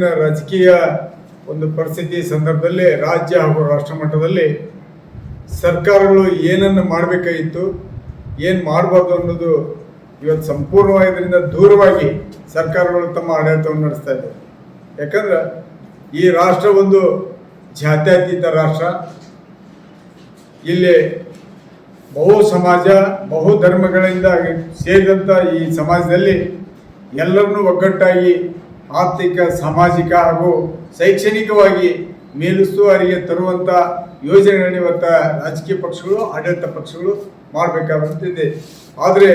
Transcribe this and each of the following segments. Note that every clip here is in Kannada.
ಇವತ್ತಿನ ರಾಜಕೀಯ ಒಂದು ಪರಿಸ್ಥಿತಿ ಸಂದರ್ಭದಲ್ಲಿ ರಾಜ್ಯ ಹಾಗೂ ರಾಷ್ಟ್ರ ಮಟ್ಟದಲ್ಲಿ ಸರ್ಕಾರಗಳು ಏನನ್ನು ಮಾಡಬೇಕಾಗಿತ್ತು, ಏನು ಮಾಡಬಾರ್ದು ಅನ್ನೋದು ಇವತ್ತು ಸಂಪೂರ್ಣವಾಗಿ ಇದರಿಂದ ದೂರವಾಗಿ ಸರ್ಕಾರಗಳು ತಮ್ಮ ಆಡಳಿತವನ್ನು ನಡೆಸ್ತಾ ಇದೆ ಯಾಕಂದ್ರೆ ಈ ರಾಷ್ಟ್ರ ಒಂದು ಜಾತ್ಯತೀತ ರಾಷ್ಟ್ರ. ಇಲ್ಲಿ ಬಹು ಸಮಾಜ, ಬಹು ಧರ್ಮಗಳಿಂದ ಸೇರಿದಂಥ ಈ ಸಮಾಜದಲ್ಲಿ ಎಲ್ಲರನ್ನೂ ಒಗ್ಗಟ್ಟಾಗಿ ಆರ್ಥಿಕ, ಸಾಮಾಜಿಕ ಹಾಗೂ ಶೈಕ್ಷಣಿಕವಾಗಿ ಮೇಲುಸ್ತುವಾರಿಗೆ ತರುವಂಥ ಯೋಜನೆಗಳನ್ನ ಇವತ್ತು ರಾಜಕೀಯ ಪಕ್ಷಗಳು, ಆಡಳಿತ ಪಕ್ಷಗಳು ಮಾಡಬೇಕಾಗುತ್ತಿದೆ. ಆದರೆ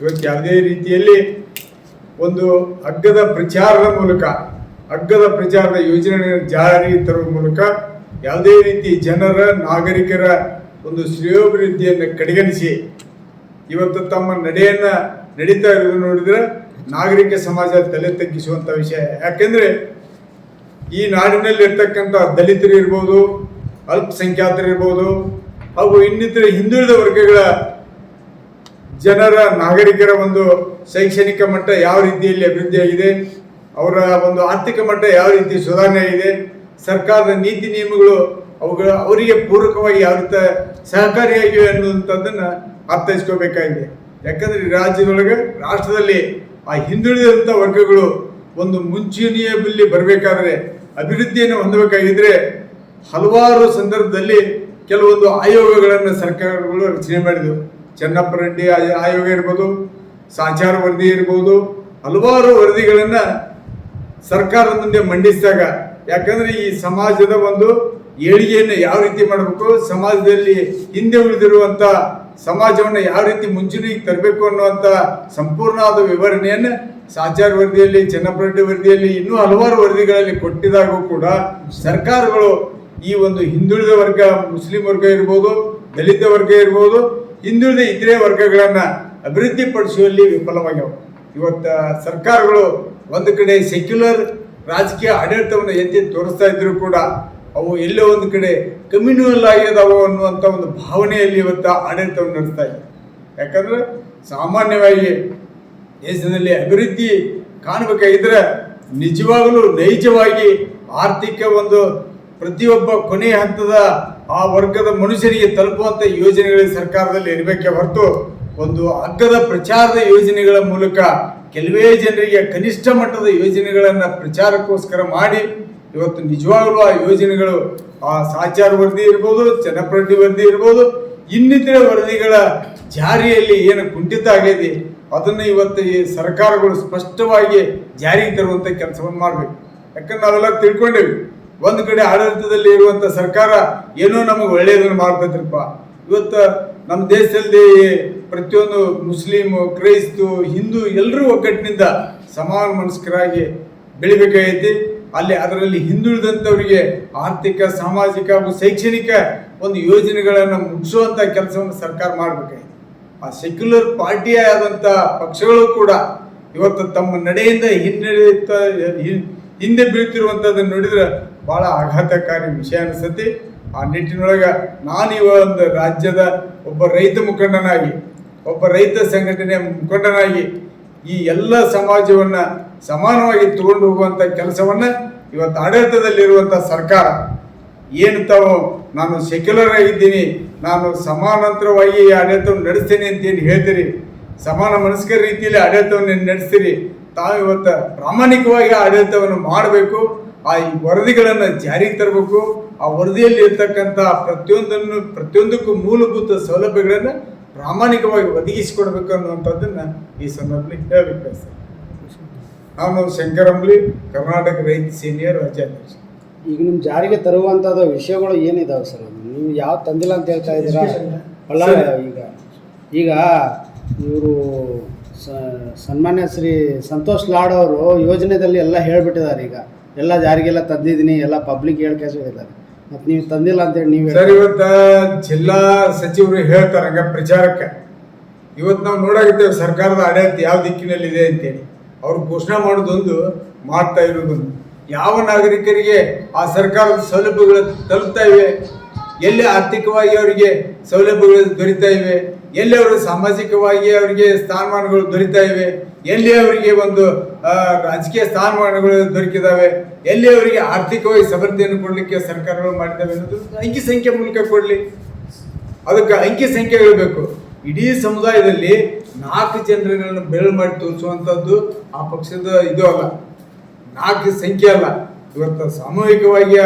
ಇವತ್ತು ಯಾವುದೇ ರೀತಿಯಲ್ಲಿ ಒಂದು ಹಗ್ಗದ ಪ್ರಚಾರದ ಮೂಲಕ, ಹಗ್ಗದ ಪ್ರಚಾರದ ಯೋಜನೆಗಳನ್ನು ಜಾರಿಗೆ ತರುವ ಮೂಲಕ ಯಾವುದೇ ರೀತಿ ಜನರ, ನಾಗರಿಕರ ಒಂದು ಶ್ರೇಯೋಭಿವೃದ್ಧಿಯನ್ನು ಕಡೆಗಣಿಸಿ ಇವತ್ತು ತಮ್ಮ ನಡೆಯನ್ನ ನಡೀತಾ ಇರೋದು ನೋಡಿದ್ರೆ ನಾಗರಿಕ ಸಮಾಜ ತಲೆ ತಗ್ಗಿಸುವಂಥ ವಿಷಯ. ಯಾಕೆಂದ್ರೆ ಈ ನಾಡಿನಲ್ಲಿರ್ತಕ್ಕಂಥ ದಲಿತರು ಇರ್ಬೋದು, ಅಲ್ಪಸಂಖ್ಯಾತರು ಇರ್ಬೋದು, ಹಾಗೂ ಇನ್ನಿತರ ಹಿಂದುಳಿದ ವರ್ಗಗಳ ಜನರ ನಾಗರಿಕರ ಒಂದು ಶೈಕ್ಷಣಿಕ ಮಟ್ಟ ಯಾವ ರೀತಿಯಲ್ಲಿ ಅಭಿವೃದ್ಧಿಯಾಗಿದೆ ಅವರ ಒಂದು ಆರ್ಥಿಕ ಮಟ್ಟ ಯಾವ ರೀತಿ ಸುಧಾರಣೆ ಆಗಿದೆ, ಸರ್ಕಾರದ ನೀತಿ ನಿಯಮಗಳು ಅವುಗಳ, ಅವರಿಗೆ ಪೂರಕವಾಗಿ ಯಾವ ರೀತಿ ಸಹಕಾರಿಯಾಗಿವೆ ಅನ್ನುವಂಥದ್ದನ್ನು ಅರ್ಥೈಸ್ಕೋಬೇಕಾಗಿದೆ. ಯಾಕಂದರೆ ರಾಜ್ಯದೊಳಗೆ, ರಾಷ್ಟ್ರದಲ್ಲಿ ಆ ಹಿಂದುಳಿದಂಥ ವರ್ಗಗಳು ಒಂದು ಮುಂಚೂಣಿಯಲ್ಲಿ ಬರಬೇಕಾದ್ರೆ ಅಭಿವೃದ್ಧಿಯನ್ನು ಹೊಂದಬೇಕಾಗಿದ್ದರೆ ಹಲವಾರು ಸಂದರ್ಭದಲ್ಲಿ ಕೆಲವೊಂದು ಆಯೋಗಗಳನ್ನು ಸರ್ಕಾರಗಳು ರಚನೆ ಮಾಡಿದವು. ಚೆನ್ನಪ್ಪ ರೆಡ್ಡಿ ಆಯ- ಆಯೋಗ ಇರ್ಬೋದು, ಸಾಚಾರ ವರದಿ ಇರ್ಬೋದು, ಹಲವಾರು ವರದಿಗಳನ್ನು ಸರ್ಕಾರದ ಮುಂದೆ ಮಂಡಿಸಿದಾಗ, ಯಾಕಂದರೆ ಈ ಸಮಾಜದ ಒಂದು ಏಳಿಗೆಯನ್ನು ಯಾವ ರೀತಿ ಮಾಡಬೇಕು, ಸಮಾಜದಲ್ಲಿ ಹಿಂದೆ ಉಳಿದಿರುವಂಥ ಸಮಾಜವನ್ನು ಯಾವ ರೀತಿ ಮುಂಚೂಣಿಗೆ ತರಬೇಕು ಅನ್ನುವಂತ ಸಂಪೂರ್ಣವಾದ ವಿವರಣೆಯನ್ನು ಸಾಚಾರ ವರದಿಯಲ್ಲಿ ಚೆನ್ನಪ್ಪರೆಡ್ಡಿ ವರದಿಯಲ್ಲಿ, ಇನ್ನೂ ಹಲವಾರು ವರದಿಗಳಲ್ಲಿ ಕೊಟ್ಟಿದಾಗೂ ಕೂಡ ಸರ್ಕಾರಗಳು ಈ ಒಂದು ಹಿಂದುಳಿದ ವರ್ಗ, ಮುಸ್ಲಿಂ ವರ್ಗ ಇರ್ಬೋದು, ದಲಿತ ವರ್ಗ ಇರ್ಬೋದು, ಹಿಂದುಳಿದ ಇತರೆ ವರ್ಗಗಳನ್ನ ಅಭಿವೃದ್ಧಿಪಡಿಸುವಲ್ಲಿ ಪಡಿಸುವಲ್ಲಿ ಇವತ್ತು ಇವತ್ತ ಸರ್ಕಾರಗಳು ಒಂದು ಕಡೆ ಸೆಕ್ಯುಲರ್ ರಾಜಕೀಯ ಆಡಳಿತವನ್ನು ಎತ್ತಿ ತೋರಿಸ್ತಾ ಇದ್ದರೂ ಕೂಡ ಅವು ಎಲ್ಲೋ ಒಂದು ಕಡೆ ಕಮ್ಯುನಲ್ ಆಗ್ಯದವು ಅನ್ನುವಂಥ ಒಂದು ಭಾವನೆಯಲ್ಲಿ ಇವತ್ತು ಆಡಳಿತವನ್ನು ನಡೆಸ್ತಾ ಇದೆ. ಯಾಕಂದ್ರೆ ಸಾಮಾನ್ಯವಾಗಿ ದೇಶದಲ್ಲಿ ಅಭಿವೃದ್ಧಿ ಕಾಣಬೇಕಾಗಿದ್ರೆ ನಿಜವಾಗಲೂ ನೈಜವಾಗಿ ಆರ್ಥಿಕ ಒಂದು ಪ್ರತಿಯೊಬ್ಬ ಕೊನೆಯ ಹಂತದ ಆ ವರ್ಗದ ಮನುಷ್ಯರಿಗೆ ತಲುಪುವಂಥ ಯೋಜನೆಗಳು ಸರ್ಕಾರದಲ್ಲಿ ಇರಬೇಕೆ ಹೊರತು ಒಂದು ಅಗ್ಗದ ಪ್ರಚಾರದ ಯೋಜನೆಗಳ ಮೂಲಕ ಕೆಲವೇ ಜನರಿಗೆ ಕನಿಷ್ಠ ಮಟ್ಟದ ಯೋಜನೆಗಳನ್ನು ಪ್ರಚಾರಕ್ಕೋಸ್ಕರ ಮಾಡಿ ಇವತ್ತು ನಿಜವಾಗ್ಲೂ ಆ ಯೋಜನೆಗಳು ಆ ಸಾಚಾರ ವರದಿ ಇರ್ಬೋದು ಚನ್ನಪ್ರಡ್ಡಿ ವರದಿ ಇರ್ಬೋದು, ಇನ್ನಿತರ ವರದಿಗಳ ಜಾರಿಯಲ್ಲಿ ಏನು ಕುಂಠಿತ ಆಗಿದೆ ಅದನ್ನು ಇವತ್ತು ಈ ಸರ್ಕಾರಗಳು ಸ್ಪಷ್ಟವಾಗಿ ಜಾರಿಗೆ ತರುವಂಥ ಕೆಲಸವನ್ನು ಮಾಡಬೇಕು. ಯಾಕಂದ್ರೆ ನಾವೆಲ್ಲ ತಿಳ್ಕೊಂಡೇವಿ, ಒಂದು ಕಡೆ ಆಡಳಿತದಲ್ಲಿ ಇರುವಂತ ಸರ್ಕಾರ ಏನೋ ನಮಗೆ ಒಳ್ಳೆಯದನ್ನು ಮಾಡ್ತದ್ರಪ್ಪ ಇವತ್ತು ನಮ್ಮ ದೇಶದಲ್ಲಿ ಪ್ರತಿಯೊಂದು ಮುಸ್ಲಿಮು, ಕ್ರೈಸ್ತು, ಹಿಂದೂ ಎಲ್ಲರೂ ಒಗ್ಗಟ್ಟಿನಿಂದ ಸಮಾನ ಮನಸ್ಕರಾಗಿ ಬೆಳಿಬೇಕಾಗೈತಿ. ಅಲ್ಲಿ ಅದರಲ್ಲಿ ಹಿಂದುಳಿದಂಥವರಿಗೆ ಆರ್ಥಿಕ, ಸಾಮಾಜಿಕ ಹಾಗೂ ಶೈಕ್ಷಣಿಕ ಒಂದು ಯೋಜನೆಗಳನ್ನು ಮುಗಿಸುವಂತ ಕೆಲಸವನ್ನು ಸರ್ಕಾರ ಮಾಡಬೇಕಾಗಿದೆ ಆ ಸೆಕ್ಯುಲರ್ ಪಾರ್ಟಿ ಆದಂಥ ಪಕ್ಷಗಳು ಕೂಡ ಇವತ್ತು ತಮ್ಮ ನಡೆಯಿಂದ ಹಿನ್ನಡೆಯುತ್ತ ಹಿಂದೆ ಬೀಳ್ತಿರುವಂಥದ್ದನ್ನು ನೋಡಿದ್ರೆ ಬಹಳ ಆಘಾತಕಾರಿ ವಿಷಯ ಅನಿಸುತ್ತೆ. ಆ ನಿಟ್ಟಿನೊಳಗೆ ನಾನು ಒಂದು ರಾಜ್ಯದ ಒಬ್ಬ ರೈತ ಮುಖಂಡನಾಗಿ, ಒಬ್ಬ ರೈತ ಸಂಘಟನೆಯ ಮುಖಂಡನಾಗಿ ಈ ಎಲ್ಲ ಸಮಾಜವನ್ನ ಸಮಾನವಾಗಿ ತಗೊಂಡು ಹೋಗುವಂತ ಕೆಲಸವನ್ನ ಇವತ್ತು ಆಡಳಿತದಲ್ಲಿರುವಂತ ಸರ್ಕಾರ, ಏನು ತಾವು ನಾನು ಸೆಕ್ಯುಲರ್ ಆಗಿದ್ದೀನಿ ನಾನು ಸಮಾನಾಂತರವಾಗಿ ಈ ಆಡಳಿತವನ್ನು ನಡೆಸ್ತೇನೆ ಅಂತ ಏನು ಹೇಳ್ತೀರಿ? ಸಮಾನ ಮನಸ್ಕರ ರೀತಿಯಲ್ಲಿ ಆಡಳಿತವನ್ನು ನಡೆಸ್ತೀರಿ? ತಾವು ಇವತ್ತು ಪ್ರಾಮಾಣಿಕವಾಗಿ ಆಡಳಿತವನ್ನು ಮಾಡಬೇಕು, ಆ ಈ ವರದಿಗಳನ್ನು ಜಾರಿಗೆ ತರಬೇಕು, ಆ ವರದಿಯಲ್ಲಿ ಇರ್ತಕ್ಕಂಥ ಪ್ರತಿಯೊಂದನ್ನು, ಪ್ರತಿಯೊಂದಕ್ಕೂ ಮೂಲಭೂತ ಸೌಲಭ್ಯಗಳನ್ನು ಪ್ರಾಮಾಣಿಕವಾಗಿ ಒದಗಿಸಿಕೊಡ್ಬೇಕು ಅನ್ನುವಂಥದ್ದನ್ನ ಈ ಸಂದರ್ಭದಲ್ಲಿ ಹೇಳಬೇಕು ಸರ್ ನಾನು ಶಂಕರಂಬ್ಲಿ ಕರ್ನಾಟಕ ರೈತ ಸೀನಿಯರ್ ರಾಜ್ಯಾಧ್ಯಕ್ಷ. ಈಗ ನಿಮ್ಮ ಜಾರಿಗೆ ತರುವಂಥದ್ದು ವಿಷಯಗಳು ಏನಿದಾವೆ ಸರ್ ನೀವು ಯಾವ ತಂದಿಲ್ಲ ಅಂತ ಹೇಳ್ತಾ ಇದ್ದೀರಾ? ಬಳ್ಳಾರಿ ಈಗ. ಈಗ ಇವರು ಸನ್ಮಾನ್ಯ ಶ್ರೀ ಸಂತೋಷ್ ಲಾಡ್ ಅವರು ಯೋಜನೆದಲ್ಲಿ ಎಲ್ಲ ಹೇಳ್ಬಿಟ್ಟಿದ್ದಾರೆ ಈಗ. ಎಲ್ಲ ಜಾರಿಗೆಲ್ಲ ತಂದಿದ್ದೀನಿ ಎಲ್ಲ ಪಬ್ಲಿಕ್ ಹೇಳ್ಕೆ ಹೇಳಿದ್ದಾರೆ. ಮತ್ತು ನೀವು ತಂದಿಲ್ಲ ಅಂತೇಳಿ ನೀವು ಸರ್, ಇವತ್ತು ಜಿಲ್ಲಾ ಸಚಿವರು ಹೇಳ್ತಾರೆ ಹಂಗ ಪ್ರಚಾರಕ್ಕೆ. ಇವತ್ತು ನಾವು ನೋಡಾಗಿದ್ದೇವೆ ಸರ್ಕಾರದ ಆಡಳಿತ ಯಾವ ದಿಕ್ಕಿನಲ್ಲಿದೆ ಅಂತೇಳಿ. ಅವ್ರು ಘೋಷಣೆ ಮಾಡೋದೊಂದು ಮಾಡ್ತಾ ಇರೋದೊಂದು. ಯಾವ ನಾಗರಿಕರಿಗೆ ಆ ಸರ್ಕಾರದ ಸೌಲಭ್ಯಗಳು ತಲುಪ್ತಾ ಇವೆ? ಎಲ್ಲಿ ಆರ್ಥಿಕವಾಗಿ ಅವರಿಗೆ ಸೌಲಭ್ಯಗಳು ದೊರೀತಾ ಇವೆ? ಎಲ್ಲಿ ಅವರು ಸಾಮಾಜಿಕವಾಗಿ ಅವರಿಗೆ ಸ್ಥಾನಮಾನಗಳು ದೊರೀತಾ ಇವೆ? ಎಲ್ಲಿ ಅವರಿಗೆ ಒಂದು ರಾಜಕೀಯ ಸ್ಥಾನಮಾನಗಳು ದೊರಕಿದಾವೆ. ಎಲ್ಲಿ ಅವರಿಗೆ ಆರ್ಥಿಕವಾಗಿ ಸಮೃದ್ಧಿಯನ್ನು ಕೊಡಲಿಕ್ಕೆ ಸರ್ಕಾರಗಳು ಮಾಡಿದ್ದಾವೆ ಅನ್ನೋದು ಅಂಕಿ ಸಂಖ್ಯೆ ಮೂಲಕ ಕೊಡಲಿ. ಅದಕ್ಕೆ ಅಂಕಿ ಸಂಖ್ಯೆ ಹೇಳಬೇಕು. ಇಡೀ ಸಮುದಾಯದಲ್ಲಿ ನಾಲ್ಕು ಜನರನ್ನು ಬೆರಳು ಮಾಡಿ ತೋರಿಸುವಂಥದ್ದು ಆ ಪಕ್ಷದ ಇದು ಅಲ್ಲ. ನಾಲ್ಕು ಸಂಖ್ಯೆ ಅಲ್ಲ. ಇವತ್ತು ಸಾಮೂಹಿಕವಾಗಿ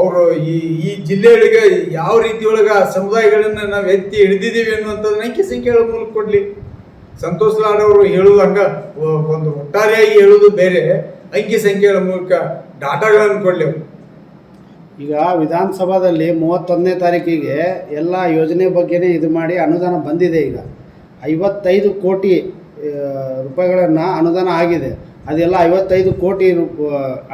ಅವರು ಈ ಈ ಜಿಲ್ಲೆಯೊಳಗೆ ಯಾವ ರೀತಿಯೊಳಗೆ ಆ ಸಮುದಾಯಗಳನ್ನು ನಾವು ಎತ್ತಿ ಹಿಡಿದಿದ್ದೀವಿ ಅನ್ನುವಂಥದ್ದು ಅಂಕಿ ಸಂಖ್ಯೆಗಳ ಮೂಲಕ ಕೊಡಲಿ. ಸಂತೋಷ್ ಲಾಡವರು ಅವರು ಹೇಳುವುದು ಹಂಗ ಒಂದು ಒಟ್ಟಾರೆಯಾಗಿ ಹೇಳುವುದು ಬೇರೆ. ಅಂಕಿ ಸಂಖ್ಯೆಗಳ ಮೂಲಕ ಡಾಟಾಗಳನ್ನು ಕೊಡಲಿ ಈಗ ವಿಧಾನಸಭಾದಲ್ಲಿ ಮೂವತ್ತೊಂದನೇ ತಾರೀಕಿಗೆ ಎಲ್ಲ ಯೋಜನೆ ಬಗ್ಗೆನೇ ಇದು ಮಾಡಿ ಅನುದಾನ ಬಂದಿದೆ ಈಗ. ಐವತ್ತೈದು ಕೋಟಿ ರೂಪಾಯಿಗಳನ್ನು ಅನುದಾನ ಆಗಿದೆ. ಅದೆಲ್ಲ ಐವತ್ತೈದು ಕೋಟಿ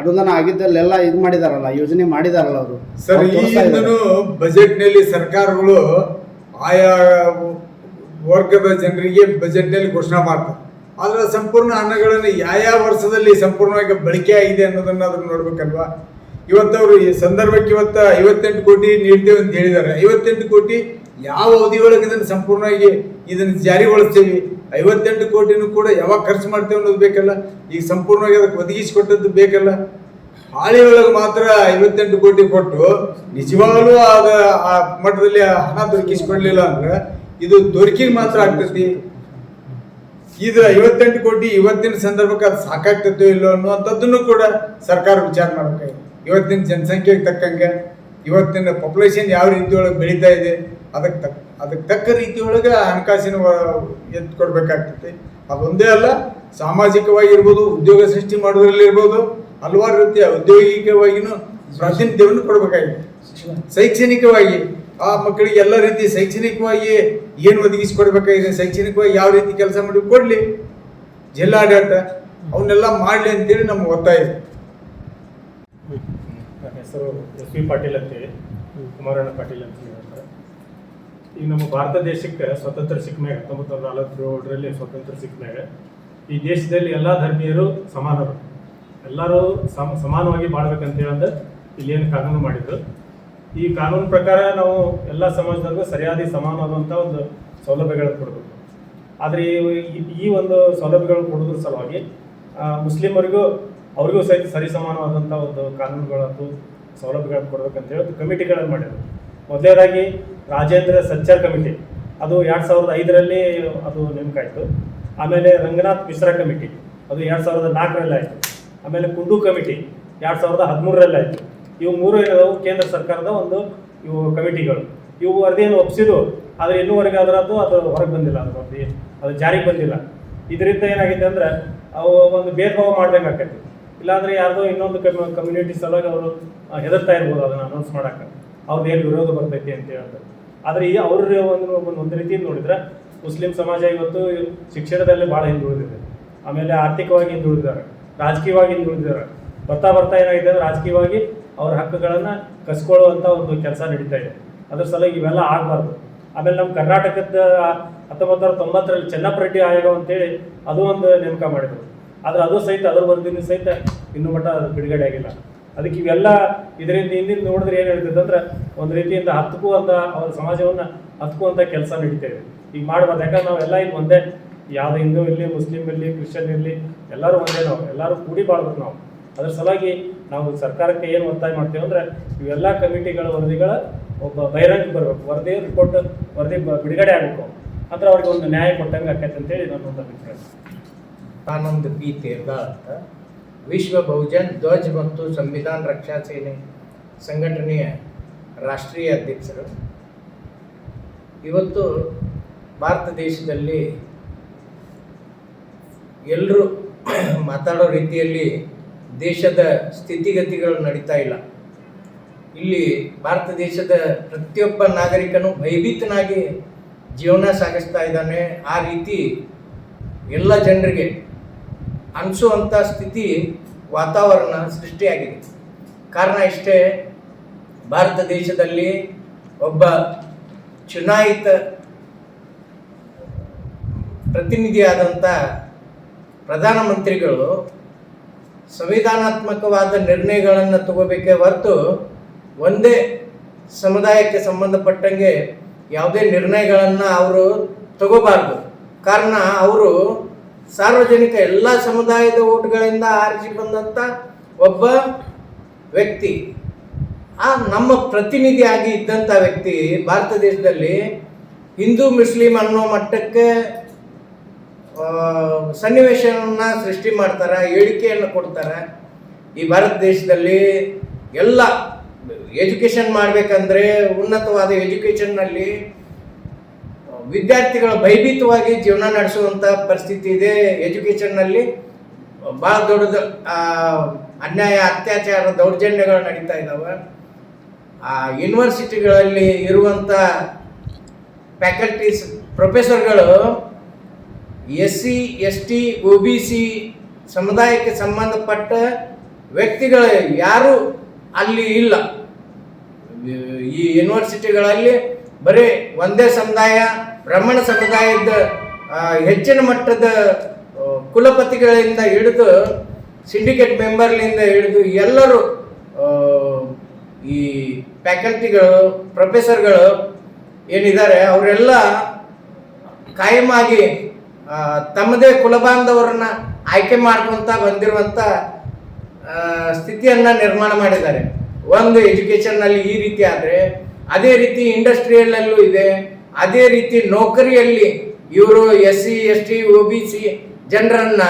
ಅನುದಾನ ಆಗಿದ್ದಲ್ಲೆಲ್ಲ ಇದು ಮಾಡಿದಾರಲ್ಲ ಯೋಜನೆ ಮಾಡಿದಾರಲ್ಲ ಅವರು. ಸರ್ ಬಜೆಟ್ನಲ್ಲಿ ಸರ್ಕಾರಗಳು ಆಯಾ ವರ್ಗದ ಜನರಿಗೆ ಬಜೆಟ್ನಲ್ಲಿ ಘೋಷಣೆ ಮಾಡ್ತಾರೆ. ಆದರೆ ಸಂಪೂರ್ಣ ಹಣಗಳನ್ನು ಯಾವ ವರ್ಷದಲ್ಲಿ ಸಂಪೂರ್ಣವಾಗಿ ಬಳಕೆ ಆಗಿದೆ ಅನ್ನೋದನ್ನ ಅದನ್ನು ನೋಡ್ಬೇಕಲ್ವಾ? ಇವತ್ತವರು ಈ ಸಂದರ್ಭಕ್ಕೆ ಇವತ್ತು ಐವತ್ತೆಂಟು ಕೋಟಿ ನೀಡ್ತೇವೆ ಅಂತ ಹೇಳಿದ್ದಾರೆ. ಐವತ್ತೆಂಟು ಕೋಟಿ ಯಾವ ಅವಧಿಯೊಳಗೆ ಇದನ್ನು ಸಂಪೂರ್ಣವಾಗಿ ಇದನ್ನು ಜಾರಿಗೊಳಿಸ್ತೀವಿ? ಐವತ್ತೆಂಟು ಕೋಟಿನೂ ಕೂಡ ಯಾವಾಗ ಖರ್ಚು ಮಾಡ್ತೇವೆ ಅನ್ನೋದು ಬೇಕಲ್ಲ? ಈಗ ಸಂಪೂರ್ಣವಾಗಿ ಅದಕ್ಕೆ ಒದಗಿಸಿಕೊಟ್ಟದ್ದು ಬೇಕಲ್ಲ? ಹಾಳಿ ಒಳಗೆ ಮಾತ್ರ ಐವತ್ತೆಂಟು ಕೋಟಿ ಕೊಟ್ಟು ನಿಜವಾಗಲೂ ಆಗ ಆ ಮಟ್ಟದಲ್ಲಿ ಹಣ ದೊರಕಿಸಿಕೊಡ್ಲಿಲ್ಲ ಅಂದ್ರೆ ಇದು ದೊರಕಿಗೆ ಮಾತ್ರ ಆಗ್ತೈತಿ. ಇದ್ರ ಐವತ್ತೆಂಟು ಕೋಟಿ ಇವತ್ತಿನ ಸಂದರ್ಭಕ್ಕೆ ಅದು ಸಾಕಾಗ್ತೈತೋ ಇಲ್ಲೋ ಅನ್ನುವಂಥದ್ದನ್ನು ಕೂಡ ಸರ್ಕಾರ ವಿಚಾರ ಮಾಡಬೇಕು ಇವತ್ತಿನ ಜನಸಂಖ್ಯೆಗೆ ತಕ್ಕಂಗೆ ಇವತ್ತಿನ ಪಾಪ್ಯುಲೇಷನ್ ಯಾವ ರೀತಿಯೊಳಗೆ ಬೆಳೀತಾ ಇದೆ ಅದಕ್ಕೆ ತಕ್ಕ ಅದಕ್ಕೆ ತಕ್ಕ ರೀತಿಯೊಳಗೆ ಹಣಕಾಸಿನ ಎತ್ತು ಕೊಡ್ಬೇಕಾಗ್ತೈತಿ. ಅದೊಂದೇ ಅಲ್ಲ ಸಾಮಾಜಿಕವಾಗಿರ್ಬೋದು ಉದ್ಯೋಗ ಸೃಷ್ಟಿ ಮಾಡೋದ್ರಲ್ಲಿರ್ಬೋದು ಹಲವಾರು ರೀತಿಯ ಔದ್ಯೋಗಿಕವಾಗಿಯೂ ಪ್ರಾತಿನಿಧ್ಯವನ್ನು ಕೊಡಬೇಕಾಗಿದೆ. ಶೈಕ್ಷಣಿಕವಾಗಿ ಆ ಮಕ್ಕಳಿಗೆ ಎಲ್ಲ ರೀತಿ ಶೈಕ್ಷಣಿಕವಾಗಿ ಏನು ಒದಗಿಸಿಕೊಡ್ಬೇಕಾಗಿದೆ? ಶೈಕ್ಷಣಿಕವಾಗಿ ಯಾವ ರೀತಿ ಕೆಲಸ ಮಾಡಿ ಕೊಡ್ಲಿ? ಜಿಲ್ಲಾಡಳಿತ ಅವನ್ನೆಲ್ಲ ಮಾಡಲಿ ಅಂತೇಳಿ ನಮ್ಗೆ ಒತ್ತಾಯ ಹೆಸರು ಎಸ್ ಪಿ ಪಾಟೀಲ್ ಅಂತೇಳಿ ಕುಮಾರಣ್ಣ ಪಾಟೀಲ್ ಅಂತ ಹೇಳ್ತಾರೆ ಈಗ ನಮ್ಮ ಭಾರತ ದೇಶಕ್ಕೆ ಸ್ವತಂತ್ರ ಸಿಕ್ಕ ಮ್ಯಾಗ ಹತ್ತೊಂಬತ್ತು ನೂರ ನಲವತ್ತೇಳರಲ್ಲಿ ಸ್ವತಂತ್ರ ಸಿಕ್ಕ ಈ ದೇಶದಲ್ಲಿ ಎಲ್ಲ ಧರ್ಮೀಯರು ಸಮಾನರು. ಎಲ್ಲರೂ ಸಮ, ಸಮಾನವಾಗಿ ಬಾಳ್ಬೇಕಂತೇಳಿ ಅಂದ್ರೆ ಇಲ್ಲಿ ಏನು ಕಾನೂನು ಮಾಡಿದ್ರು. ಈ ಕಾನೂನು ಪ್ರಕಾರ ನಾವು ಎಲ್ಲ ಸಮಾಜದಲ್ಲೂ ಸರಿಯಾದ ಸಮಾನವಾದಂಥ ಒಂದು ಸೌಲಭ್ಯಗಳನ್ನು ಕೊಡಬೇಕು. ಆದರೆ ಈ- ಒಂದು ಸೌಲಭ್ಯಗಳನ್ನು ಕೊಡೋದ್ರ ಸಲುವಾಗಿ ಮುಸ್ಲಿಮರಿಗೂ ಅವ್ರಿಗೂ ಸಹಿತ ಸರಿ ಸಮಾನವಾದಂಥ ಒಂದು ಕಾನೂನುಗಳದ್ದು ಸೌಲಭ್ಯಗಳನ್ನು ಕೊಡಬೇಕಂತ ಹೇಳಿ ಕಮಿಟಿಗಳನ್ನು ಮಾಡಿದ್ರು. ಮೊದಲನೇದಾಗಿ ರಾಜೇಂದ್ರ ಸಂಚಾರ್ ಕಮಿಟಿ, ಅದು ಎರಡು ಸಾವಿರದ ಐದರಲ್ಲಿ ಅದು ಆಯಿತು ಆಮೇಲೆ ರಂಗನಾಥ್ ಮಿಶ್ರಾ ಕಮಿಟಿ, ಅದು ಎರಡು ಸಾವಿರದ ನಾಲ್ಕರಲ್ಲಿ ಆಯಿತು. ಆಮೇಲೆ ಕುಂಡು ಕಮಿಟಿ, ಎರಡು ಸಾವಿರದ ಹದಿಮೂರರಲ್ಲಿ ಆಯಿತು. ಇವು ಮೂರು ಏನಿದಾವು ಕೇಂದ್ರ ಸರ್ಕಾರದ ಒಂದು ಇವು ಕಮಿಟಿಗಳು. ಇವು ವರದಿಯನ್ನು ಒಪ್ಪಿಸಿದ್ರು ಆದರೆ ಇನ್ನೂವರೆಗೆ ಅದರದ್ದು ಅದು ಹೊರಗೆ ಬಂದಿಲ್ಲ ಅದು ವರದಿ ಅದು ಜಾರಿಗೆ ಬಂದಿಲ್ಲ. ಇದರಿಂದ ಏನಾಗಿದೆ ಅಂದ್ರೆ, ಅವು ಒಂದು ಭೇದ ಭಾವ ಇಲ್ಲಾಂದರೆ ಇಲ್ಲಾಂದ್ರೆ ಯಾರ್ದೋ ಇನ್ನೊಂದು ಕಮ್ಯುನಿಟಿ ಸಲುವಾಗಿ ಅವರು ಹೆದರ್ತಾ ಇರ್ಬೋದು ಅದನ್ನು ಅನೌನ್ಸ್ ಮಾಡೋಕ್ಕೆ. ಅವ್ರದ್ದು ಏನು ವಿರೋಧ ಬರ್ತೈತಿ ಅಂತ ಹೇಳ್ತಾರೆ. ಆದರೆ ಈ ಅವ್ರ ಒಂದು ಒಂದು ಒಂದು ರೀತಿ ನೋಡಿದ್ರೆ, ಮುಸ್ಲಿಂ ಸಮಾಜ ಇವತ್ತು ಶಿಕ್ಷಣದಲ್ಲಿ ಭಾಳ ಹಿಂದುಳಿದಿದೆ. ಆಮೇಲೆ ಆರ್ಥಿಕವಾಗಿ ಹಿಂದುಳಿದಿದ್ದಾರೆ. ರಾಜಕೀಯವಾಗಿ ಹಿಂದುಳಿದಿದ್ದಾರೆ. ಬರ್ತಾ ಬರ್ತಾ ಏನಾಗಿದೆ ಅಂದ್ರೆ, ರಾಜಕೀಯವಾಗಿ ಅವ್ರ ಹಕ್ಕುಗಳನ್ನು ಕಸ್ಕೊಳ್ಳುವಂಥ ಒಂದು ಕೆಲಸ ನಡೀತಾ ಇದೆ. ಅದ್ರ ಸಲುವಾಗಿ ಇವೆಲ್ಲ ಆಗಬಾರ್ದು. ಆಮೇಲೆ ನಮ್ಮ ಕರ್ನಾಟಕದ ಹತ್ತೊಂಬತ್ತು ನೂರ ತೊಂಬತ್ತರಲ್ಲಿ ಚೆನ್ನಪ್ಪ ರೆಡ್ಡಿ ಆಯೋಗ ಅಂತೇಳಿ ಅದು ಒಂದು ನೇಮಕ ಮಾಡಿದ್ರು. ಆದ್ರೆ ಅದು ಸಹಿತ ಅದ್ರ ವರದಿನೂ ಸಹಿತ ಇನ್ನೂ ಮಟ್ಟ ಅದು ಬಿಡುಗಡೆ ಆಗಿಲ್ಲ. ಅದಕ್ಕೆ ಇವೆಲ್ಲ ಇದರಿಂದ ಹಿಂದಿನ ನೋಡಿದ್ರೆ ಏನು ಹೇಳ್ತೈತೆ ಅಂದ್ರೆ ಒಂದು ರೀತಿಯಿಂದ ಹತ್ಕುವಂತ ಅವ್ರ ಸಮಾಜವನ್ನ ಹತ್ಕುವಂತ ಕೆಲಸ ನಡೀತೇವೆ ಈಗ ಮಾಡ್ಬಾರ್ದು ಯಾಕಂದ್ರೆ ನಾವೆಲ್ಲ ಈಗ ಒಂದೇ. ಯಾವ್ದು ಹಿಂದೂ ಇರಲಿ, ಮುಸ್ಲಿಂ ಇರಲಿ, ಕ್ರಿಶ್ಚಿಯನ್ ಇರಲಿ, ಎಲ್ಲರೂ ಒಂದೇ ನಾವು. ಎಲ್ಲರೂ ಕೂಡಿ ಬಾಳ್ಬೇಕು ನಾವು. ಅದ್ರ ಸಲುವಾಗಿ ನಾವು ಸರ್ಕಾರಕ್ಕೆ ಏನು ಒತ್ತಾಯ ಮಾಡ್ತೇವೆ ಅಂದ್ರೆ ಇವೆಲ್ಲ ಕಮಿಟಿಗಳ ವರದಿಗಳ ಒಬ್ಬ ಬಹಿರಂಗ ಬರಬೇಕು. ವರದಿ ರಿಪೋರ್ಟ್ ವರದಿ ಬಿಡುಗಡೆ ಆಗಬೇಕು. ಅಂದ್ರೆ ಅವ್ರಿಗೆ ಒಂದು ನ್ಯಾಯ ಕೊಟ್ಟಂಗೆ ಆಕೈತೆ ಅಂತೇಳಿ ನನ್ನೊಂದು ಅಭಿಪ್ರಾಯ. ಆನಂದ್ ಪಿ ತೇರ್ದಾಳ್ ಅಂತ. ವಿಶ್ವ ಬಹುಜನ್ ಧ್ವಜ್ ಮತ್ತು ಸಂವಿಧಾನ ರಕ್ಷಾ ಸೇನೆ ಸಂಘಟನೆಯ ರಾಷ್ಟ್ರೀಯ ಅಧ್ಯಕ್ಷರು. ಇವತ್ತು ಭಾರತ ದೇಶದಲ್ಲಿ ಎಲ್ಲರೂ ಮಾತಾಡೋ ರೀತಿಯಲ್ಲಿ ದೇಶದ ಸ್ಥಿತಿಗತಿಗಳು ನಡೀತಾ ಇಲ್ಲ. ಇಲ್ಲಿ ಭಾರತ ದೇಶದ ಪ್ರತಿಯೊಬ್ಬ ನಾಗರಿಕನು ಭಯಭೀತನಾಗಿ ಜೀವನ ಸಾಗಿಸ್ತಾ ಇದ್ದಾನೆ. ಆ ರೀತಿ ಎಲ್ಲ ಜನರಿಗೆ ಅನಿಸುವಂಥ ಸ್ಥಿತಿ ವಾತಾವರಣ ಸೃಷ್ಟಿಯಾಗಿದೆ. ಕಾರಣ ಇಷ್ಟೇ, ಭಾರತ ದೇಶದಲ್ಲಿ ಒಬ್ಬ ಚುನಾಯಿತ ಪ್ರತಿನಿಧಿಯಾದಂಥ ಪ್ರಧಾನಮಂತ್ರಿಗಳು ಸಂವಿಧಾನಾತ್ಮಕವಾದ ನಿರ್ಣಯಗಳನ್ನು ತಗೋಬೇಕೇ ಹೊರತು ಒಂದೇ ಸಮುದಾಯಕ್ಕೆ ಸಂಬಂಧಪಟ್ಟಂಗೆ ಯಾವುದೇ ನಿರ್ಣಯಗಳನ್ನು ಅವರು ತಗೋಬಾರ್ದು. ಕಾರಣ ಅವರು ಸಾರ್ವಜನಿಕ ಎಲ್ಲ ಸಮುದಾಯದ ಓಟ್ಗಳಿಂದ ಆರಿಸಿ ಬಂದಂಥ ಒಬ್ಬ ವ್ಯಕ್ತಿ, ಆ ನಮ್ಮ ಪ್ರತಿನಿಧಿಯಾಗಿ ಇದ್ದಂಥ ವ್ಯಕ್ತಿ ಭಾರತ ದೇಶದಲ್ಲಿ ಹಿಂದೂ, ಮುಸ್ಲಿಂ ಅನ್ನೋ ಮಟ್ಟಕ್ಕೆ ಸನ್ನಿವೇಶವನ್ನ ಸೃಷ್ಟಿ ಮಾಡ್ತಾರೆ ಹೇಳಿಕೆಯನ್ನು ಕೊಡ್ತಾರೆ. ಈ ಭಾರತ ದೇಶದಲ್ಲಿ ಎಲ್ಲ ಎಜುಕೇಶನ್ ಮಾಡಬೇಕಂದ್ರೆ ಉನ್ನತವಾದ ಎಜುಕೇಷನ್ನಲ್ಲಿ ವಿದ್ಯಾರ್ಥಿಗಳು ಭಯಭೀತವಾಗಿ ಜೀವನ ನಡೆಸುವಂಥ ಪರಿಸ್ಥಿತಿ ಇದೆ ಎಜುಕೇಷನ್ನಲ್ಲಿ ಭಾಳ ದೊಡ್ಡದು ಆ, ಅನ್ಯಾಯ ಅತ್ಯಾಚಾರ ದೌರ್ಜನ್ಯಗಳು ನಡೀತಾ ಇದ್ದಾವೆ ಆ ಯೂನಿವರ್ಸಿಟಿಗಳಲ್ಲಿ ಇರುವಂಥ faculties ಪ್ರೊಫೆಸರ್ಗಳು S C S T O B C ಸಮುದಾಯಕ್ಕೆ ಸಂಬಂಧಪಟ್ಟ ವ್ಯಕ್ತಿಗಳು ಯಾರು ಅಲ್ಲಿ ಇಲ್ಲ. ಈ ಯೂನಿವರ್ಸಿಟಿಗಳಲ್ಲಿ ಬರೀ ಒಂದೇ ಸಮುದಾಯ, ಬ್ರಾಹ್ಮಣ ಸಮುದಾಯದ ಹೆಚ್ಚಿನ ಮಟ್ಟದ ಕುಲಪತಿಗಳಿಂದ ಹಿಡಿದು ಸಿಂಡಿಕೇಟ್ ಮೆಂಬರ್ಲಿಂದ ಹಿಡಿದು ಎಲ್ಲರೂ ಈ ಫ್ಯಾಕಲ್ಟಿಗಳು, ಪ್ರೊಫೆಸರ್ಗಳು ಏನಿದ್ದಾರೆ, ಅವರೆಲ್ಲ ಕಾಯಮಾಗಿ ತಮ್ಮದೇ ಕುಲಬಾಂಧವರನ್ನ ಆಯ್ಕೆ ಮಾಡ್ಕೊಂತ ಬಂದಿರುವಂತ ಸ್ಥಿತಿಯನ್ನು ನಿರ್ಮಾಣ ಮಾಡಿದ್ದಾರೆ. ಒಂದು ಎಜುಕೇಶನ್ನಲ್ಲಿ ಈ ರೀತಿ ಆದರೆ, ಅದೇ ರೀತಿ ಇಂಡಸ್ಟ್ರಿಯಲ್ಲೂ ಇದೆ. ಅದೇ ರೀತಿ ನೌಕರಿಯಲ್ಲಿ ಇವರು S C, S T O B C ಜನರನ್ನ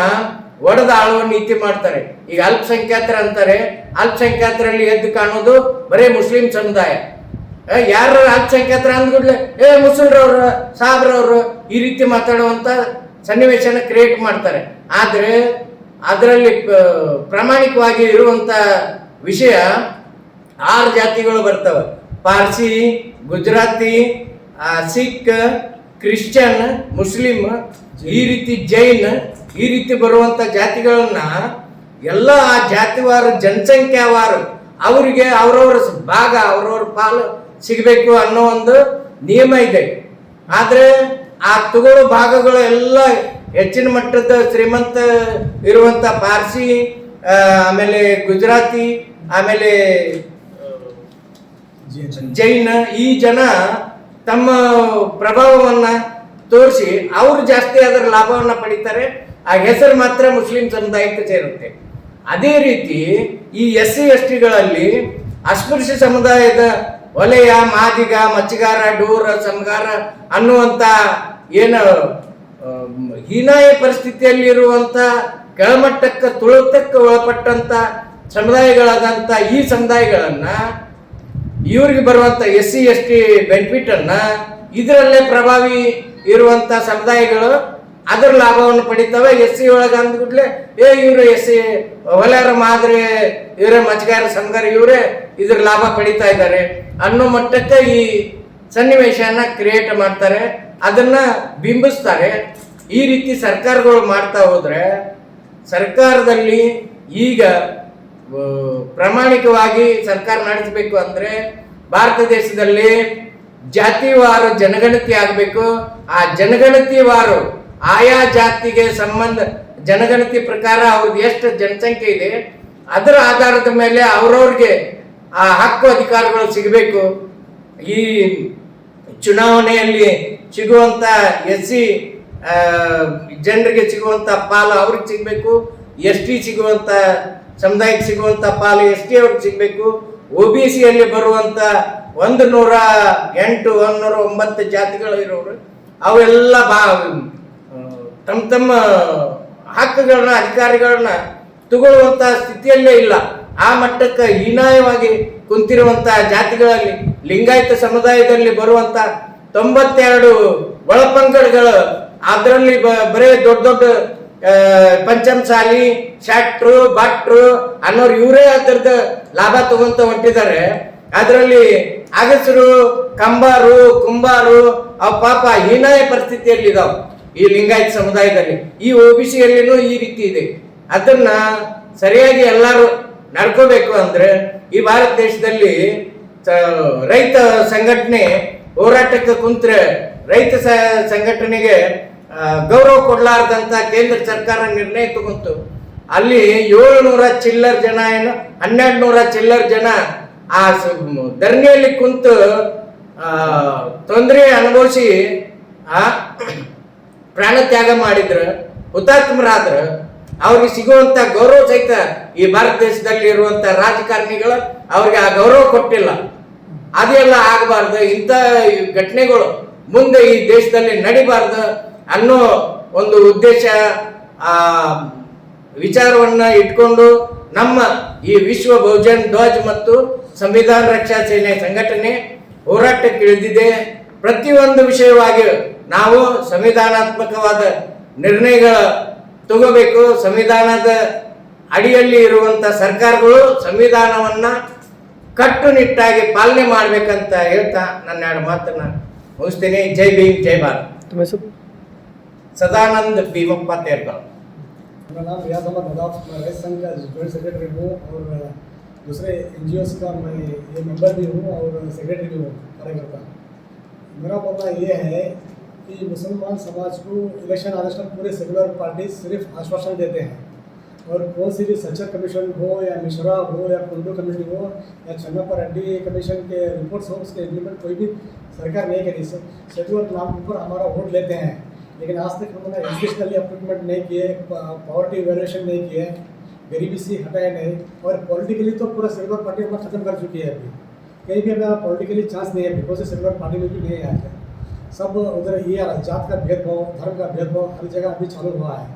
ಒಡೆದ ಆಳುವ ನೀತಿ ಮಾಡ್ತಾರೆ. ಈಗ ಅಲ್ಪಸಂಖ್ಯಾತರ ಅಂತಾರೆ, ಅಲ್ಪಸಂಖ್ಯಾತರಲ್ಲಿ ಎದ್ದು ಕಾಣೋದು ಬರೇ ಮುಸ್ಲಿಂ ಸಮುದಾಯ. ಯಾರು ಅಲ್ಪಸಂಖ್ಯಾತರ ಅಂದ್ಬಿಡ್ಲೆ ಏ ಮುಸ್ಲಿಮ್ರವ್ರ ಸಾಬ್ರವ್ರು ಈ ರೀತಿ ಮಾತಾಡುವಂತ ಸನ್ನಿವೇಶನ ಕ್ರಿಯೇಟ್ ಮಾಡ್ತಾರೆ. ಆದ್ರೆ ಅದರಲ್ಲಿ ಪ್ರಾಮಾಣಿಕವಾಗಿ ಇರುವಂತ ವಿಷಯ ಆರು ಜಾತಿಗಳು ಬರ್ತವೆ. ಪಾರ್ಸಿ, ಗುಜರಾತಿ ಸಿಖ್, ಕ್ರಿಶ್ಚಿಯನ್, ಮುಸ್ಲಿಂ ಈ ರೀತಿ ಜೈನ್ ಈ ರೀತಿ ಬರುವಂತ ಜಾತಿಗಳನ್ನ ಎಲ್ಲ ಆ ಜಾತಿವಾರು ಜನಸಂಖ್ಯಾವಾರು ಅವರಿಗೆ ಅವರವರ ಭಾಗ ಅವ್ರವ್ರ ಪಾಲು ಸಿಗಬೇಕು ಅನ್ನೋ ಒಂದು ನಿಯಮ ಇದೆ. ಆದ್ರೆ ಆ ತಗೊಳ್ಳೋ ಭಾಗಗಳು ಎಲ್ಲ ಹೆಚ್ಚಿನ ಮಟ್ಟದ ಶ್ರೀಮಂತ ಇರುವಂತ ಪಾರ್ಸಿ ಆಮೇಲೆ ಗುಜರಾತಿ, ಆಮೇಲೆ, ಜೈನ, ಈ ಜನ ತಮ್ಮ ಪ್ರಭಾವವನ್ನ ತೋರಿಸಿ ಅವರು ಜಾಸ್ತಿ ಅದರ ಲಾಭವನ್ನ ಪಡಿತಾರೆ. ಆ ಹೆಸರು ಮಾತ್ರ ಮುಸ್ಲಿಂ ಸಮುದಾಯಕ್ಕೆ ಸೇರುತ್ತೆ. ಅದೇ ರೀತಿ ಈ ಎಸ್ ಸಿ ಎಸ್ ಟಿಗಳಲ್ಲಿ ಅಸ್ಪೃಶ್ಯ ಸಮುದಾಯದ ವಲಯ ಮಾದಿಗ, ಮಚ್ಚಿಗಾರ, ಡೂರ ಸಮಗಾರ ಅನ್ನುವಂತ ಏನು ಹೀನಾಯ ಪರಿಸ್ಥಿತಿಯಲ್ಲಿರುವಂತ, ಕೆಳಮಟ್ಟಕ್ಕ ತುಳುತಕ್ಕ ಒಳಪಟ್ಟಂತ ಸಮುದಾಯಗಳಾದಂತ ಈ ಸಮುದಾಯಗಳನ್ನ, ಇವ್ರಿಗೆ ಬರುವಂತ S C S T benefit ಅನ್ನ ಇದರಲ್ಲೇ ಪ್ರಭಾವಿ ಇರುವಂತ ಸಮುದಾಯಗಳು ಅದರ ಲಾಭವನ್ನು ಪಡಿತಾವೆ. ಎಸ್ ಸಿ ಒಳಗೆ ಅಂದ್ಬಿಟ್ಲೆ ಏ ಇವರು ಎಸ್ ಸಿ ಒಲೆಯರ ಮಾದರಿ, ಇವರೇ ಮಜ್ಗಾರ ಸಂಘರ ಇವರೇ ಇದ್ರ ಲಾಭ ಪಡಿತಾ ಇದ್ದಾರೆ. ಅನ್ನೋ ಮಟ್ಟಕ್ಕೆ ಈ ಸನ್ನಿವೇಶನ ಕ್ರಿಯೇಟ್ ಮಾಡ್ತಾರೆ. ಅದನ್ನ ಬಿಂಬಿಸ್ತಾರೆ. ಈ ರೀತಿ ಸರ್ಕಾರಗಳು ಮಾಡ್ತಾ ಹೋದ್ರೆ, ಸರ್ಕಾರದಲ್ಲಿ ಈಗ ಪ್ರಾಮಾಣಿಕವಾಗಿ ಸರ್ಕಾರ ನಡೆಸಬೇಕು ಅಂದ್ರೆ ಭಾರತ ದೇಶದಲ್ಲಿ ಜಾತಿವಾರು ಜನಗಣತಿ ಆಗಬೇಕು. ಆ ಜನಗಣತಿವಾರು ಆಯಾ ಜಾತಿಗೆ ಸಂಬಂಧ, ಜನಗಣತಿ ಪ್ರಕಾರ ಅವ್ರದ್ದು ಎಷ್ಟು ಜನಸಂಖ್ಯೆ ಇದೆ, ಅದರ ಆಧಾರದ ಮೇಲೆ ಅವ್ರವ್ರಿಗೆ ಆ ಹಕ್ಕು ಅಧಿಕಾರಗಳು ಸಿಗಬೇಕು. ಈ ಚುನಾವಣೆಯಲ್ಲಿ ಸಿಗುವಂತ ಎಸ್ ಸಿ ಜನರಿಗೆ ಸಿಗುವಂತ ಪಾಲು ಅವ್ರಿಗೆ ಸಿಗಬೇಕು. ಎಸ್ ಟಿ ಸಿಗುವಂತ, ಸಮುದಾಯಕ್ಕೆ ಸಿಗುವಂತ ಪಾಲು ಎಸ್ ಟಿ ಅವ್ರಿಗೆ ಸಿಗಬೇಕು. ಒ ಬಿ ಸಿಯಲ್ಲಿ ಬರುವಂತ ಒಂದು ನೂರ ಎಂಟು, ಒಂದು ನೂರ ಒಂಬತ್ತು ಜಾತಿಗಳು ಇರೋರು, ಅವೆಲ್ಲ ಬಾ ತಮ್ಮ ತಮ್ಮ ಹಕ್ಕುಗಳನ್ನ, ಅಧಿಕಾರಿಗಳನ್ನ ತಗೊಳ್ಳುವಂಥ ಸ್ಥಿತಿಯಲ್ಲೇ ಇಲ್ಲ. ಆ ಮಟ್ಟಕ್ಕೆ ಹೀನಾಯವಾಗಿ ಕುಂತಿರುವಂತ ಜಾತಿಗಳಲ್ಲಿ ಲಿಂಗಾಯತ ಸಮುದಾಯದಲ್ಲಿ ಬರುವಂತ ತೊಂಬತ್ತೆರಡು ಒಳಪಂಗಡಗಳು, ಅದರಲ್ಲಿ ಬರೇ ದೊಡ್ಡ ದೊಡ್ಡ ಪಂಚಮ ಪಂಚಮಸಾಲಿ, ಶಟ್ರು, ಭಟ್ರು ಅನ್ನೋರು ಇವರೇ ಅದರದ ಲಾಭ ತಗೊಂತ ಹೊಂಟಿದ್ದಾರೆ ಅದರಲ್ಲಿ ಅಗಸರು, ಕಂಬಾರು, ಕುಂಬಾರು, ಅವ ಪಾಪ ಹೀನಾಯ ಪರಿಸ್ಥಿತಿಯಲ್ಲಿ ಇದಾವ್ ಈ ಲಿಂಗಾಯತ ಸಮುದಾಯದಲ್ಲಿ, ಈ ಒ ಬಿ ಸಿಯಲ್ಲಿನೂ ಈ ರೀತಿ ಇದೆ. ಅದನ್ನ ಸರಿಯಾಗಿ ಎಲ್ಲರೂ ನಡ್ಕೋಬೇಕು ಅಂದ್ರೆ ಈ ಭಾರತ ದೇಶದಲ್ಲಿ ರೈತ ಸಂಘಟನೆ ಹೋರಾಟಕ್ಕೆ ಕುಂತ್ರೆ ರೈತ ಸಂಘಟನೆಗೆ ಗೌರವ ಕೊಡಲಾರ್ದಂತ ಕೇಂದ್ರ ಸರ್ಕಾರ ನಿರ್ಣಯ ತಗೊಂತು. ಅಲ್ಲಿ ಏಳುನೂರ ಚಿಲ್ಲರ್ ಜನ ಏನು ಹನ್ನೆರಡು ನೂರ ಚಿಲ್ಲರ್ ಜನ ಆ ಧರಣಿಯಲ್ಲಿ ಕುಂತು ತೊಂದರೆ ಅನುಭವಿಸಿ, ಆ ಪ್ರಾಣ ತ್ಯಾಗ ಮಾಡಿದ್ರು, ಹುತಾತ್ಮರಾದ್ರೆ, ಅವ್ರಿಗೆ ಸಿಗುವಂತ ಗೌರವ ಸಹಿತ ಈ ಭಾರತ ದೇಶದಲ್ಲಿ ಇರುವಂತ ರಾಜಕಾರಣಿಗಳು ಅವ್ರಿಗೆ ಆ ಗೌರವ ಕೊಟ್ಟಿಲ್ಲ. ಅದೆಲ್ಲ ಆಗಬಾರ್ದು, ಇಂಥ ಘಟನೆಗಳು ಮುಂದೆ ಈ ದೇಶದಲ್ಲಿ ನಡಿಬಾರ್ದು ಅನ್ನೋ ಒಂದು ಉದ್ದೇಶ, ಆ, ವಿಚಾರವನ್ನ ಇಟ್ಕೊಂಡು ನಮ್ಮ ಈ ವಿಶ್ವ ಬಹುಜನ್ ಧ್ವಜ್ ಮತ್ತು ಸಂವಿಧಾನ ರಕ್ಷಾ ಸೇನೆ ಸಂಘಟನೆ ಹೋರಾಟಕ್ಕೆ ಇಳಿದಿದೆ ಪ್ರತಿಯೊಂದು ವಿಷಯವಾಗಿ ನಾವು ಸಂವಿಧಾನಾತ್ಮಕವಾದ ನಿರ್ಣಯಗಳ ತಗೋಬೇಕು ಸಂವಿಧಾನದ ಅಡಿಯಲ್ಲಿ ಇರುವಂತ ಸರ್ಕಾರಗಳು ಸಂವಿಧಾನವನ್ನ ಕಟ್ಟುನಿಟ್ಟಾಗಿ ಪಾಲನೆ ಮಾಡ್ಬೇಕಂತ ಹೇಳ್ತಾ ನನ್ನ ಎರಡು ಮಾತನ್ನ ಮುಗಿಸ್ತೀನಿ ಜೈ ಭೀಮ್ ಜೈ ಭಾರತ್ ನಿಮ್ಮ ಹೆಸರು ಸದಾನಂದ ಭೀಮಪ್ಪ ತೇರ್ಗಾಂವ್ मेरा नाम रियाज अहमद नदाफ मैं रईस संघ का जॉइंट सेक्रेटरी हूँ और दूसरे एन का मैं ये मेंबर भी हूँ और सेक्रेटरी भी हूँ कार्यकर्ता मेरा बोलना ये है कि मुसलमान समाज को इलेक्शन से पूरे सेकुलर पार्टी सिर्फ़ आश्वासन देते हैं। और कौन सी भी सच्चर कमीशन हो या मिश्रा हो या कुंडू कमेटी हो या चन्नप्पा रेड्डी कमीशन के रिपोर्ट्स हो, उसके इम्प्लीमेंट कोई भी सरकार नहीं करी। सेकुलर नाम के ऊपर हमारा वोट लेते हैं। लेकिन आज तक हमने एजुकेशनली अपलिफ्टमेंट नहीं किए पॉवर्टी इवेल्यूशन नहीं किए, गरीबी से हटाए नहीं, और पॉलिटिकली तो पूरा सेकुलर पार्टी अपना खत्म कर चुकी है अभी। कहीं भी हमें पॉलिटिकली चांस नहीं है बिकॉज़ सेकुलर पार्टी में भी नहीं आया है। सब उधर ये आ रहा है, जात का भेदभाव धर्म का भेदभाव हर जगह अभी चालू हुआ है।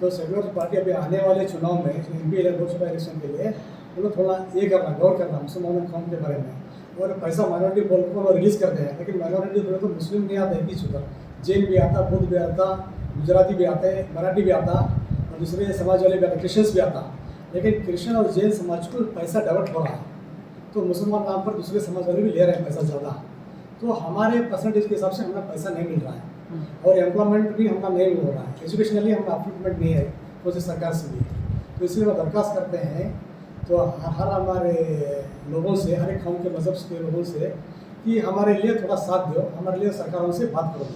तो सेकुलर पार्टी अभी आने वाले चुनाव में एम पी लोकसभा इलेक्शन के लिए उन्हें थोड़ा ये करना गौर करना मुसलमान कौम के बारे में। और पैसा माइनॉरिटी बोल को रिलीज़ करते हैं लेकिन माइनॉरिटी बोले तो मुस्लिम नहीं आता ही उधर जैन भी आता बुद्ध भी आता गुजराती भी आते हैं मराठी भी आता और दूसरे समाज वाले भी आते क्रिश्चियंस भी आता। लेकिन क्रिश्चियन और जैन समाज को पैसा डाइवर्ट हो रहा है। तो मुसलमान नाम पर दूसरे समाज वाले भी ले रहे हैं पैसा ज़्यादा। तो हमारे परसेंटेज के हिसाब से हमें पैसा नहीं मिल रहा है। और एम्प्लॉयमेंट भी हमारा नहीं हो रहा है। एजुकेशनली हमारा अप्रूवमेंट नहीं है कोई सरकार से भी तो इसलिए हम दरख्वास्त करते हैं तो हर हर हमारे लोगों से हर एक कौम के मज़हब के लोगों से कि हमारे लिए थोड़ा साथ दो हमारे लिए सरकारों से बात करो।